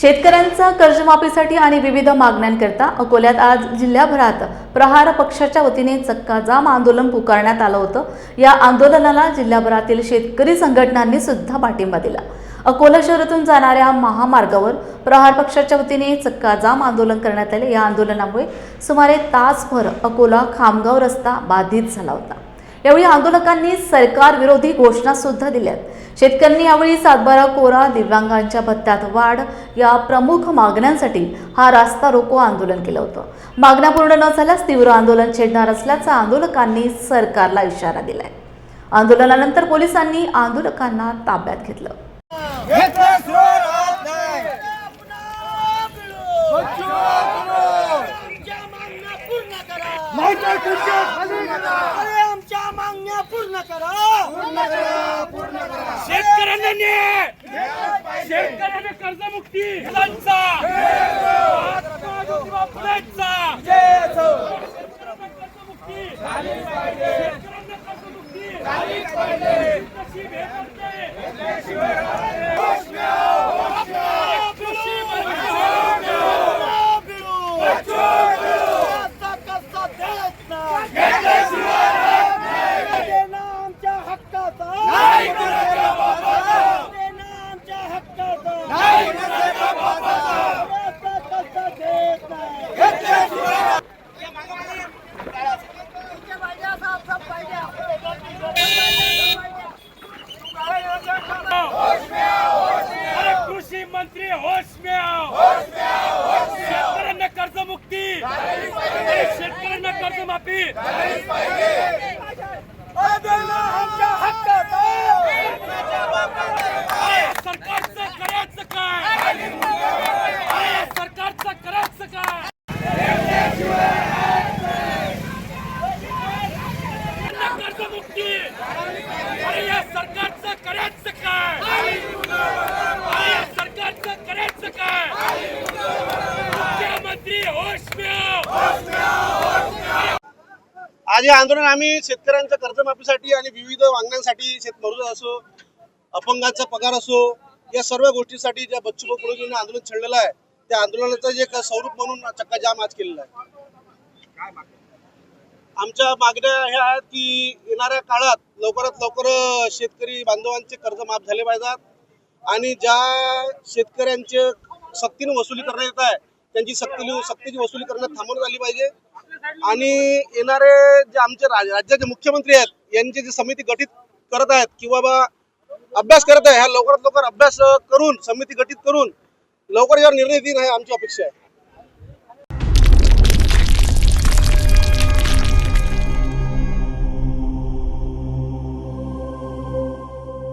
शेतकऱ्यांचा कर्जमाफीसाठी आणि विविध मागण्यांकरता अकोल्यात आज जिल्ह्याभरात प्रहार पक्षाच्या वतीने चक्का जाम आंदोलन पुकारण्यात आलं होतं. या आंदोलनाला जिल्ह्याभरातील शेतकरी संघटनांनी सुद्धा पाठिंबा दिला. अकोला शहरातून जाणाऱ्या महामार्गावर प्रहार पक्षाच्या वतीने चक्का जाम आंदोलन करण्यात आले. या आंदोलनामुळे सुमारे तासभर अकोला खामगाव रस्ता बाधित झाला होता. यावेळी आंदोलकांनी सरकार विरोधी घोषणा सुद्धा दिल्यात. शेतकऱ्यांनी यावेळी सातबारा कोरा दिव्यांगांच्या भत्त्यात वाढ या प्रमुख मागण्यांसाठी हा रास्ता रोको आंदोलन केलं होतं. मागण्या पूर्ण न झाल्यास तीव्र आंदोलन छेडणार असल्याचा आंदोलकांनी सरकारला इशारा दिलाय. आंदोलनानंतर पोलिसांनी आंदोलकांना ताब्यात घेतलं. पूर्ण करा मागच्या खुर्च्या खाली करा. अरे आमच्या मागण्या पूर्ण करा. पूर्ण करा, पूर्ण करा. शेतकऱ्यांना न्याय. शेतकऱ्यांना कर्जमुक्ती. मुलांचा फुलेंचा. कर्जमुक्ती. कृषी मंत्री होश में आओ शेतकऱ्यांना कर्जमुक्ती अरे शेतकऱ्यांना कर्जमाफी आज हे आंदोलन आम्ही शेतकऱ्यांच्या कर्जमाफीसाठी आणि विविध मागण्यांसाठी शेतमजूर असो अपंगाचा पगार असो या सर्व गोष्टीसाठी ज्या बच्चू कडून आंदोलन छेडलेलं आहे त्या आंदोलनाचं जे एक स्वरूप म्हणून चक्का जाम आज केलेला आहे. आमच्या मागण्या ह्या आहेत की येणाऱ्या काळात लवकरात लवकर शेतकरी बांधवांचे कर्ज माफ झाले पाहिजेत आणि ज्या शेतकऱ्यांचे सक्तीने वसुली करण्यात येत आहे त्यांची सक्ती सक्तीची वसुली करण्यात थांबवण्यात आली पाहिजे. आणि येणारे जे आमचे राज- राज्याचे मुख्यमंत्री आहेत यांची जी समिती गठीत करत आहेत किंवा बा अभ्यास करत आहे ह्या लवकरात लवकर अभ्यास करून समिती गठीत करून लवकर यावर निर्णय देईन आहे आमची अपेक्षा आहे.